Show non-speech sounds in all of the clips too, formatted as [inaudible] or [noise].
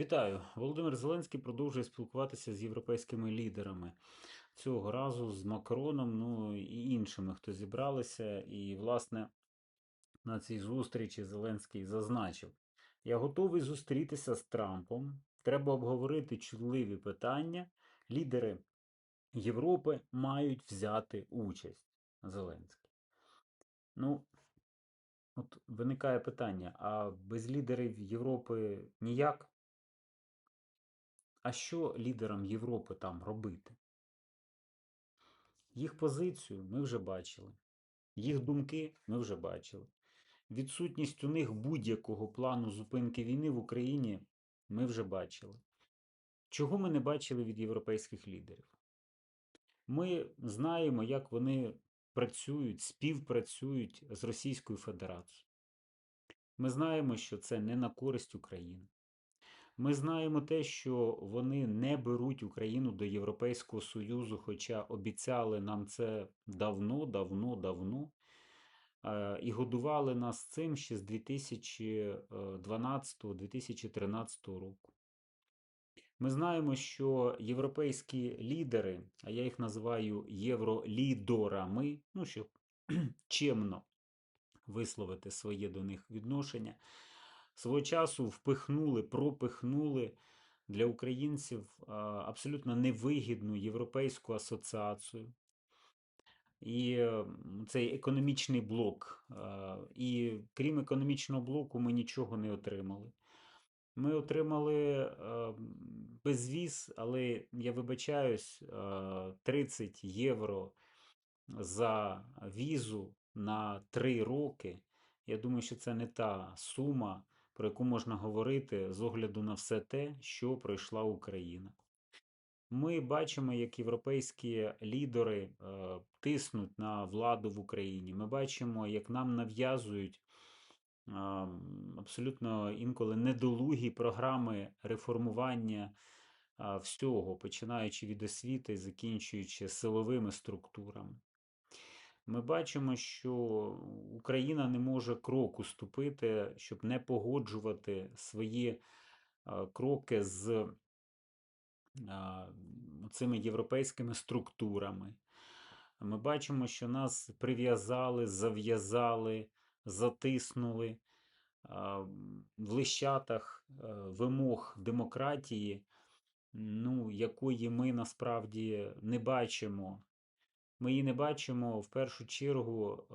Вітаю! Володимир Зеленський продовжує спілкуватися з європейськими лідерами. Цього разу з Макроном, ну і іншими, хто зібралися. І, власне, на цій зустрічі Зеленський зазначив: Я готовий зустрітися з Трампом. Треба обговорити чутливі питання. Лідери Європи мають взяти участь. Зеленський. Ну, от виникає питання: а без лідерів Європи ніяк? А що лідерам Європи там робити? Їх позицію ми вже бачили, їх думки ми вже бачили. Відсутність у них будь-якого плану зупинки війни в Україні ми вже бачили. Чого ми не бачили від європейських лідерів? Ми знаємо, як вони працюють, співпрацюють з Російською Федерацією. Ми знаємо, що це не на користь України. Ми знаємо те, що вони не беруть Україну до Європейського Союзу, хоча обіцяли нам це давно, давно, давно. І годували нас цим ще з 2012-2013 року. Ми знаємо, що європейські лідери, а я їх називаю євролідорами, ну щоб [clears throat] чемно висловити своє до них відношення свого часу впихнули, пропихнули для українців абсолютно невигідну європейську асоціацію. І цей економічний блок. І крім економічного блоку, ми нічого не отримали. Ми отримали безвіз, але я вибачаюсь, 30 євро за візу на 3 роки. Я думаю, що це не та сума, про яку можна говорити з огляду на все те, що пройшла Україна. Ми бачимо, як європейські лідери е, тиснуть на владу в Україні. Ми бачимо, як нам нав'язують е, абсолютно інколи недолугі програми реформування е, всього, починаючи від освіти, закінчуючи силовими структурами. Ми бачимо, що Україна не може кроку ступити, щоб не погоджувати свої кроки з цими європейськими структурами. Ми бачимо, що нас прив'язали, зав'язали, затиснули в лищатах вимог демократії, ну, якої ми насправді не бачимо ми її не бачимо в першу чергу е,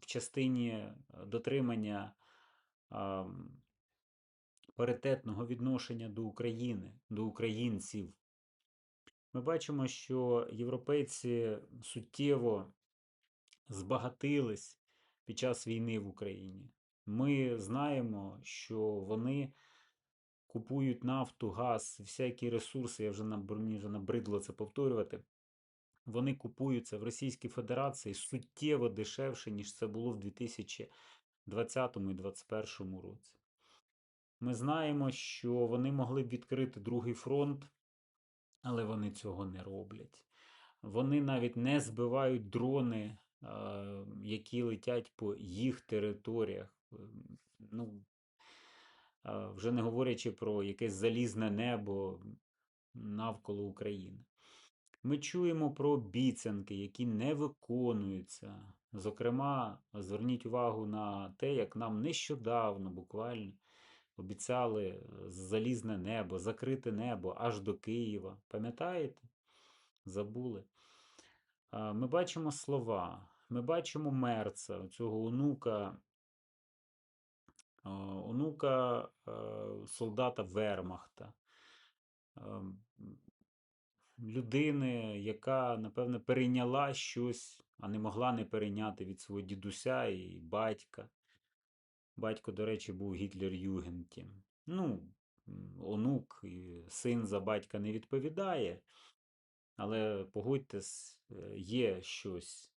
в частині е, дотримання паритетного відношення до України, до українців. Ми бачимо, що європейці суттєво збагатились під час війни в Україні. Ми знаємо, що вони купують нафту, газ, всякі ресурси, я вже мені вже набридло це повторювати вони купуються в Російській Федерації суттєво дешевше, ніж це було в 2020 і 2021 році. Ми знаємо, що вони могли б відкрити другий фронт, але вони цього не роблять. Вони навіть не збивають дрони, які летять по їх територіях. Ну, Вже не говорячи про якесь залізне небо навколо України. Ми чуємо про обіцянки, які не виконуються. Зокрема, зверніть увагу на те, як нам нещодавно буквально обіцяли е, залізне небо, закрите небо аж до Києва. Пам'ятаєте? Забули. Ми бачимо слова, ми бачимо мерца, цього онука, онука е, солдата Вермахта. Людини, яка, напевне, перейняла щось, а не могла не перейняти від свого дідуся і батька. Батько, до речі, був Гітлер Югенті. Ну, онук і син за батька не відповідає, але погодьтесь, е, є щось.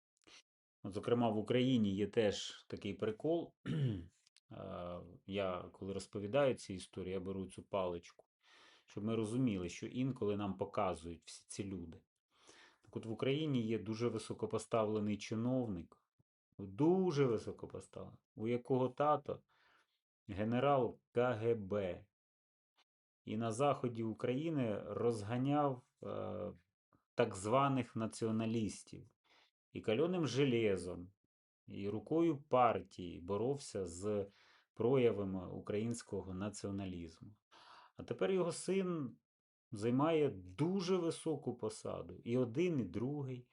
От, Зокрема, в Україні є теж такий прикол. [clears throat] Я коли розповідаю ці історії, я беру цю паличку щоб ми розуміли, що інколи нам показують всі ці люди. Так от в Україні є дуже високопоставлений чиновник, дуже високопоставлений, у якого тато генерал КГБ. і на заході України розганяв е, так званих націоналістів і кальоним железом, і рукою партії боровся з проявами українського націоналізму. А тепер його син займає дуже високу посаду. І один, і другий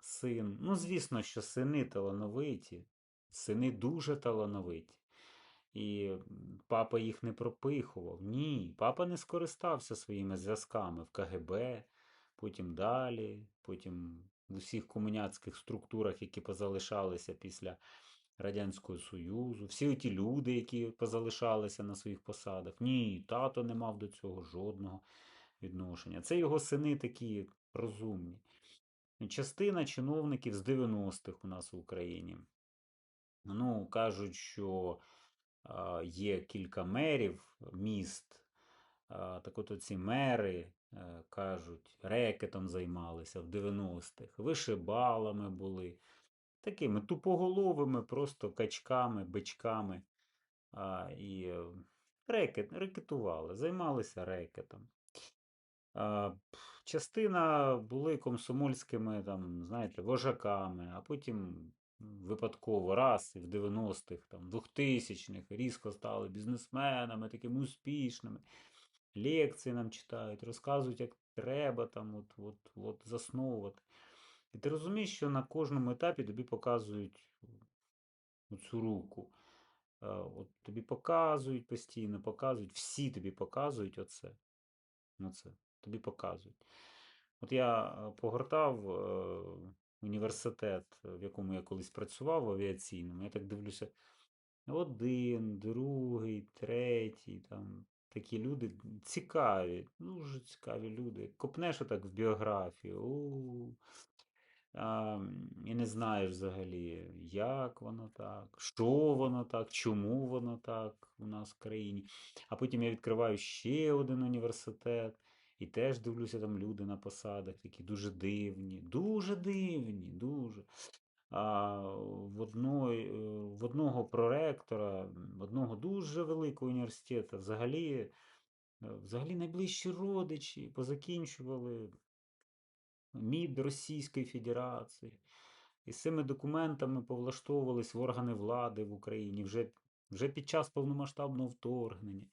син. Ну, звісно, що сини талановиті, сини дуже талановиті. І папа їх не пропихував. Ні, папа не скористався своїми зв'язками в КГБ, потім далі, потім в усіх комуняцьких структурах, які позалишалися після Радянського Союзу, всі ті люди, які позалишалися на своїх посадах. Ні, тато не мав до цього жодного відношення. Це його сини такі розумні. Частина чиновників з 90-х у нас в Україні. Ну, кажуть, що є кілька мерів міст. Так от ці мери а, кажуть, рекетом займалися в 90-х, вишибалами були, такими тупоголовими, просто качками, бичками. А, і е, рекет, рекетували, займалися рекетом. Частина були комсомольськими, там, знаєте, вожаками, а потім випадково раз і в 90-х, там, 2000-х різко стали бізнесменами, такими успішними. Лекції нам читають, розказують, як треба там от, от, от засновувати. І ти розумієш, що на кожному етапі тобі показують цю руку. От Тобі показують постійно, показують, всі тобі показують оце. оце тобі показують. От я е, погортав е, університет, в якому я колись працював в авіаційному, я так дивлюся, один, другий, третій, там такі люди цікаві, дуже цікаві люди. Копнеш отак в біографію. У, а, І не знаєш взагалі, як воно так, що воно так, чому воно так у нас в країні. А потім я відкриваю ще один університет. І теж дивлюся, там люди на посадах, такі дуже дивні, дуже дивні, дуже. А в одної, в одного проректора, одного дуже великого університету, взагалі, взагалі найближчі родичі позакінчували МІД Російської Федерації. І з цими документами повлаштовувались в органи влади в Україні вже, вже під час повномасштабного вторгнення.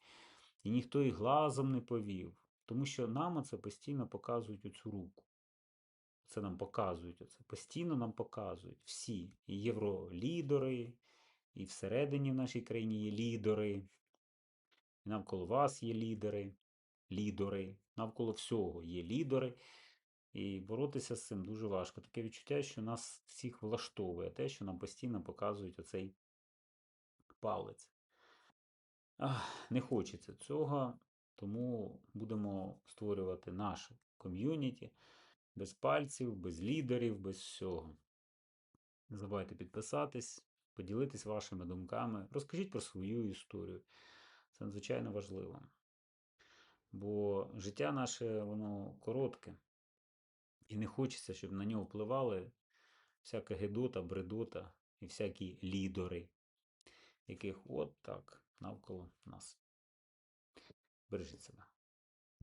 І ніхто і глазом не повів. Тому що нам оце постійно показують оцю руку. Це нам показують оце. Постійно нам показують всі. І євролідери, і всередині в нашій країні є лідери, і навколо вас є лідери, лідери, навколо всього є лідери. І боротися з цим дуже важко. Таке відчуття, що нас всіх влаштовує те, що нам постійно показують оцей палець. Ах, Не хочеться цього. Тому будемо створювати наше ком'юніті без пальців, без лідерів, без всього. Не забувайте підписатись, поділитись вашими думками, розкажіть про свою історію. Це надзвичайно важливо. Бо життя наше, воно коротке. І не хочеться, щоб на нього впливали всяка гедота, бредота і всякі лідери, яких от так навколо нас. Бережіть себе.